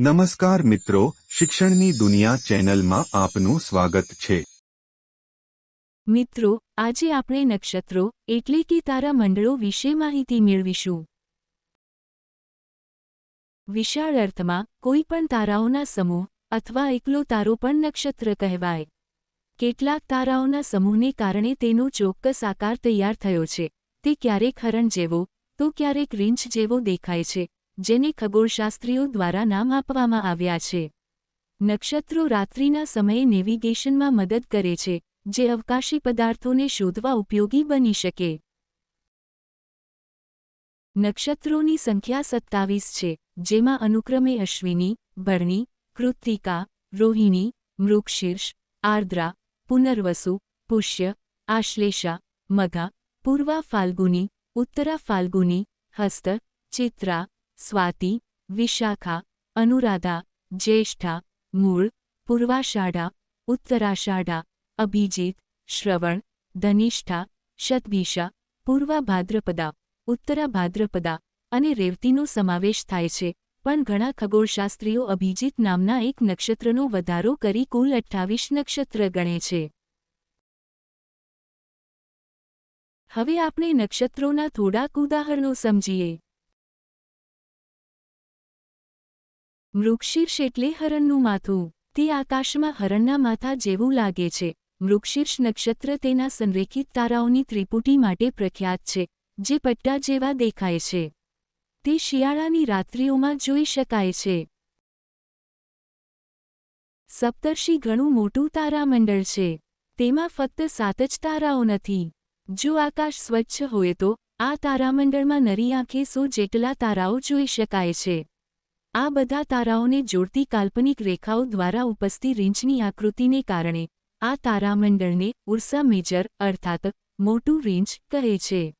નમસ્કાર મિત્રો, શિક્ષણની દુનિયા ચેનલમાં આપનું સ્વાગત છે. મિત્રો, આજે આપણે નક્ષત્રો, એટલે કે તારા મંડળો વિશે માહિતી મેળવીશું. વિશાળ અર્થમાં, કોઈ પણ તારાઓના સમૂહ, અથવા એકલો તારો પણ નક્ષત્ર કહેવાય. કેટલાક તારાઓના સમૂહને કારણે તેનો ચોક્કસ આકાર તૈયાર થયો છે. તે ક્યારેક હરણ જેવો, તો ક્યારેક રીંછ જેવો દેખાય છે. જેને ખગોળશાસ્ત્રીઓ દ્વારા નામ આપવામાં આવ્યા છે. નક્ષત્રો રાત્રિના સમયે નેવિગેશનમાં મદદ કરે છે, જે અવકાશી પદાર્થોને શોધવા ઉપયોગી બની શકે. નક્ષત્રોની સંખ્યા સત્તાવીસ છે, જેમાં અનુક્રમે અશ્વિની, ભરણી, કૃત્તિકા, રોહિણી, મૃગશીર્ષ, આર્દ્રા, પુનર્વસુ, પુષ્ય, આશ્લેષા, મઘા, પૂર્વા ફાલ્ગુની, ઉત્તરા ફાલ્ગુની, હસ્ત, ચિત્રા સ્વાતિ, વિશાખા, અનુરાધા, જ્યેષ્ઠા, મૂળ, પૂર્વાષાઢા, ઉત્તરાષાઢા, અભિજીત, શ્રવણ, ધનિષ્ઠા, શતભીષા પૂર્વા ભાદ્રપદા ઉત્તરા ભાદ્રપદા અને રેવતીનો સમાવેશ થાય છે. પણ ઘણા ખગોળશાસ્ત્રીઓ અભિજીત નામના એક નક્ષત્રનો વધારો કરી કુલ અઠ્ઠાવીસ નક્ષત્ર ગણે છે. હવે આપણે નક્ષત્રોના થોડાક ઉદાહરણો સમજીએ. મૃગશીર્ષ એટલે હરણનું માથું. તે આકાશમાં હરણના માથા જેવું લાગે છે. મૃક્ષીર્ષ નક્ષત્ર તેના સંરેખિત તારાઓની ત્રિપુટી માટે પ્રખ્યાત છે, જે પટ્ટા જેવા દેખાય છે. તે શિયાળાની રાત્રિઓમાં જોઈ શકાય છે. સપ્તર્ષિ ઘણું મોટું તારામંડળ છે. તેમાં ફક્ત સાત જ તારાઓ નથી. જો આકાશ સ્વચ્છ હોય તો, આ તારામંડળમાં નરી આંખે સો જેટલા તારાઓ જોઈ શકાય છે. આ બધા તારાઓને જોડતી કાલ્પનિક રેખાઓ દ્વારા ઉપસતી રેન્જની આકૃતિને કારણે, આ તારામંડળને ઉર્સા મેજર અર્થાત મોટું રેન્જ કહે છે.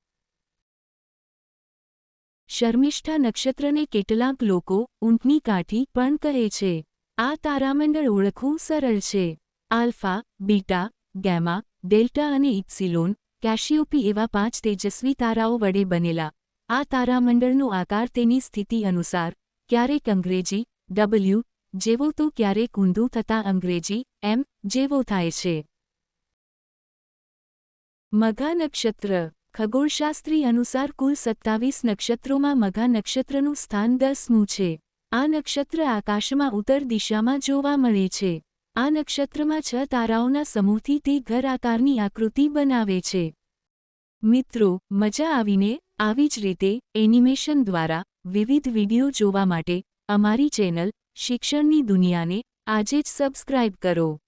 શર્મિષ્ઠા નક્ષત્રને કેટલાક લોકો ઊંટની કાઠી પણ કહે છે. આ તારામંડળ ઓળખવું સરળ છે. આલ્ફા, બીટા, ગેમા, ડેલ્ટા અને ઇપ્સિલોન, કેશિયોપી એવા પાંચ તેજસ્વી તારાઓ વડે બનેલા. આ તારામંડળનો આકાર તેની સ્થિતિ અનુસાર ક્યારેક અંગ્રેજી ડબલ્યુ જેવો તો ક્યારેક ઊંધું થતા અંગ્રેજી એમ જેવો થાય છે. મઘા નક્ષત્ર, ખગોળશાસ્ત્રી અનુસાર કુલ સત્તાવીસ નક્ષત્રોમાં મઘા નક્ષત્રનું સ્થાન દસમું છે. આ નક્ષત્ર આકાશમાં ઉત્તર દિશામાં જોવા મળે છે. આ નક્ષત્રમાં છ તારાઓના સમૂહથી તે ઘર આકારની આકૃતિ બનાવે છે. મિત્રો, મજા આવીને, આવી જ રીતે એનિમેશન દ્વારા વિવિધ વિડિયો જોવા માટે અમારી ચેનલ શિક્ષણની દુનિયાને આજે જ સબસ્ક્રાઇબ કરો.